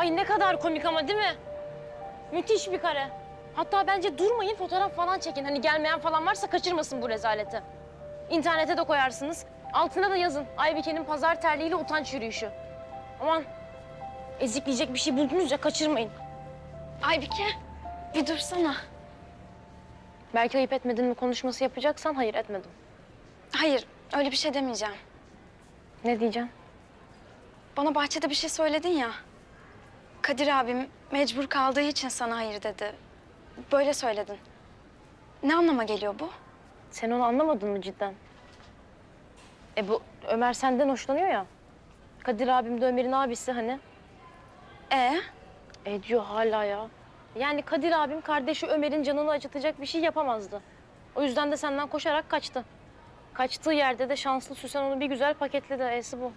Ay ne kadar komik ama değil mi? Müthiş bir kare. Hatta bence durmayın fotoğraf falan çekin. Hani gelmeyen falan varsa kaçırmasın bu rezaleti. İnternete de koyarsınız. Altına da yazın. Aybike'nin pazar terliğiyle utanç yürüyüşü. Aman ezikleyecek bir şey buldunuz ya kaçırmayın. Aybike bir dursana. Belki ayıp etmedin mi konuşması yapacaksan hayır etmedim. Hayır öyle bir şey demeyeceğim. Ne diyeceğim? Bana bahçede bir şey söyledin ya. Kadir abim mecbur kaldığı için sana hayır dedi. Böyle söyledin. Ne anlama geliyor bu? Sen onu anlamadın mı cidden? E bu Ömer senden hoşlanıyor ya. Kadir abim de Ömer'in abisi hani. E E diyor hala ya. Yani Kadir abim kardeşi Ömer'in canını acıtacak bir şey yapamazdı. O yüzden de senden koşarak kaçtı. Kaçtığı yerde de şanslı Süsen onu bir güzel paketledi. E'si bu.